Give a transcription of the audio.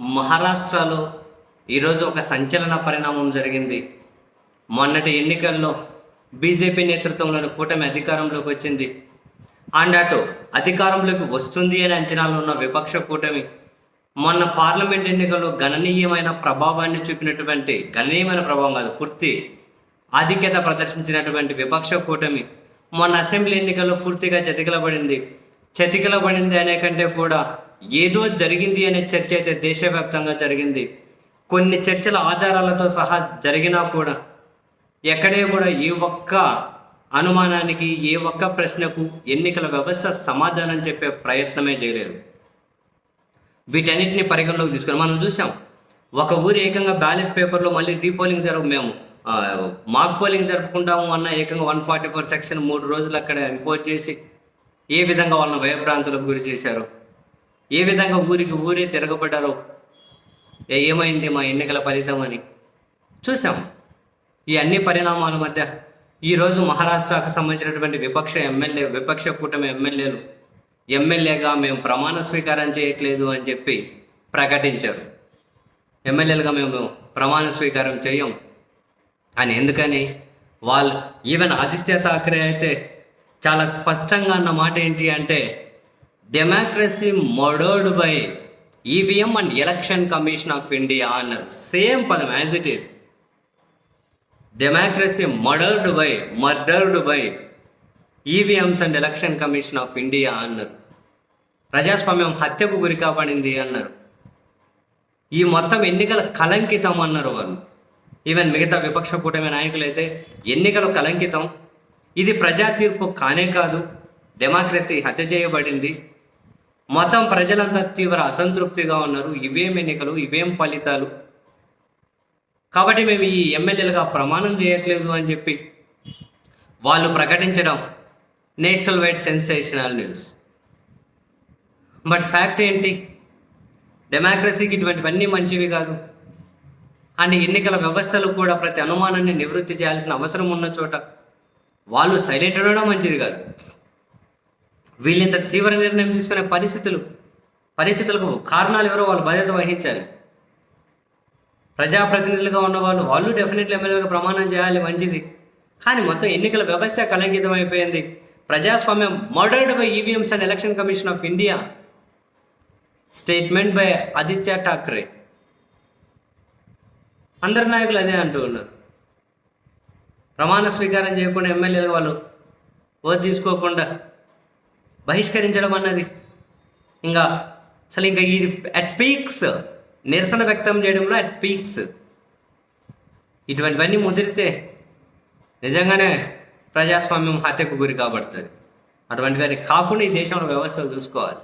మహారాష్ట్రలో ఈరోజు ఒక సంచలన పరిణామం జరిగింది. మొన్నటి ఎన్నికల్లో బీజేపీ నేతృత్వంలోని కూటమి అధికారంలోకి వచ్చింది. అండ్ అటు అధికారంలోకి వస్తుంది అని అంచనాలు ఉన్న విపక్ష కూటమి మొన్న పార్లమెంట్ ఎన్నికల్లో గణనీయమైన ప్రభావాన్ని చూపినటువంటి గణనీయమైన ప్రభావం కాదు పూర్తి ఆధిక్యత ప్రదర్శించినటువంటి విపక్ష కూటమి మొన్న అసెంబ్లీ ఎన్నికల్లో పూర్తిగా చతికిలబడింది. చతికిలబడింది అనే కంటే కూడా ఏదో జరిగింది అనే చర్చ అయితే దేశవ్యాప్తంగా జరిగింది. కొన్ని చర్చల ఆధారాలతో సహా జరిగినా కూడా ఎక్కడే కూడా ఏ ఒక్క అనుమానానికి ఏ ఒక్క ప్రశ్నకు ఎన్నికల వ్యవస్థ సమాధానం చెప్పే ప్రయత్నమే చేయలేదు. వీటన్నిటిని పరిగణలోకి తీసుకొని మనం చూసాం ఒక ఊరు ఏకంగా బ్యాలెట్ పేపర్లో మళ్ళీ రీపోలింగ్ జరుగు మేము మాక్ పోలింగ్ జరుపుకుంటాము అన్న ఏకంగా వన్ ఫార్టీ ఫోర్ సెక్షన్ మూడు రోజులు అక్కడ రిపోర్ట్ చేసి ఏ విధంగా వాళ్ళని భయభ్రాంతులకు గురి చేశారు ఏ విధంగా ఊరికి ఊరే తిరగబడ్డారో? ఏమైంది మా ఎన్నికల ఫలితం అని? చూసాం ఈ అన్ని పరిణామాల మధ్య ఈరోజు మహారాష్ట్రకు సంబంధించినటువంటి విపక్ష ఎమ్మెల్యే విపక్ష కూటమి ఎమ్మెల్యేలు ఎమ్మెల్యేగా మేము ప్రమాణ స్వీకారం చేయట్లేదు అని చెప్పి ప్రకటించారు. ఎమ్మెల్యేలుగా మేము ప్రమాణ స్వీకారం చేయం. అని ఎందుకని? వాళ్ళు ఈవెన్ ఆదిత్య ఠాక్రే అయితే చాలా స్పష్టంగా అన్న మాట ఏంటి అంటే democracy murdered by EVM and Election Commission of India అన్నారు సేమ్ పదం as it is democracy murdered by murdered by EVMs and Election Commission of India అన్నారు ప్రజాస్వామ్యం హత్యకు గురి కాబడింది అన్నారు ఈ మొత్తం ఎన్నికల కలంకితం అన్నారు వాళ్ళు ఈవెన్ మిగతా విపక్ష కూటమి నాయకులు అయితే ఎన్నికలు కలంకితం ఇది ప్రజా తీర్పు కానే కాదు డెమోక్రసీ హత్య చేయబడింది మొత్తం ప్రజలంతా తీవ్ర అసంతృప్తిగా ఉన్నారు. ఇవేం ఎన్నికలు ఇవేం ఫలితాలు? కాబట్టి మేము ఈ ఎమ్మెల్యేలుగా ప్రమాణం చేయట్లేదు అని చెప్పి వాళ్ళు ప్రకటించడం national wide sensational news. But fact ఏంటి? డెమోక్రసీకి ఇటువంటివన్నీ మంచివి కాదు. అండ్ ఎన్నికల వ్యవస్థలు కూడా ప్రతి అనుమానాన్ని నివృత్తి చేయాల్సిన అవసరం ఉన్న చోట వాళ్ళు సైలెంట్ ఉండడం మంచిది కాదు. వీళ్ళింత తీవ్ర నిర్ణయం తీసుకునే పరిస్థితులు పరిస్థితులకు కారణాలు ఎవరో వాళ్ళు బాధ్యత వహించాలి. ప్రజాప్రతినిధులుగా ఉన్న వాళ్ళు వాళ్ళు డెఫినెట్లీ ఎమ్మెల్యేగా ప్రమాణం చేయాలి మంచిది. కానీ మొత్తం ఎన్నికల వ్యవస్థ కలంకితం అయిపోయింది ప్రజాస్వామ్యం murdered by EVMs and Election Commission of India statement by Aditya Thackeray అందరు నాయకులు అదే అంటూ ఉన్నారు. ప్రమాణ స్వీకారం చేయకుండా ఎమ్మెల్యేలు వాళ్ళు ఓ తీసుకోకుండా బహిష్కరించడం అన్నది. ఇంకా అసలు ఇంకా ఇది అట్ పీక్స్ నిరసన వ్యక్తం చేయడంలో అట్ పీక్స్ ఇటువంటివన్నీ ముదిరితే నిజంగానే ప్రజాస్వామ్యం హత్యకు గురి కాబడుతుంది. అటువంటివన్నీ కాకుండా ఈ దేశంలో వ్యవస్థలు చూసుకోవాలి.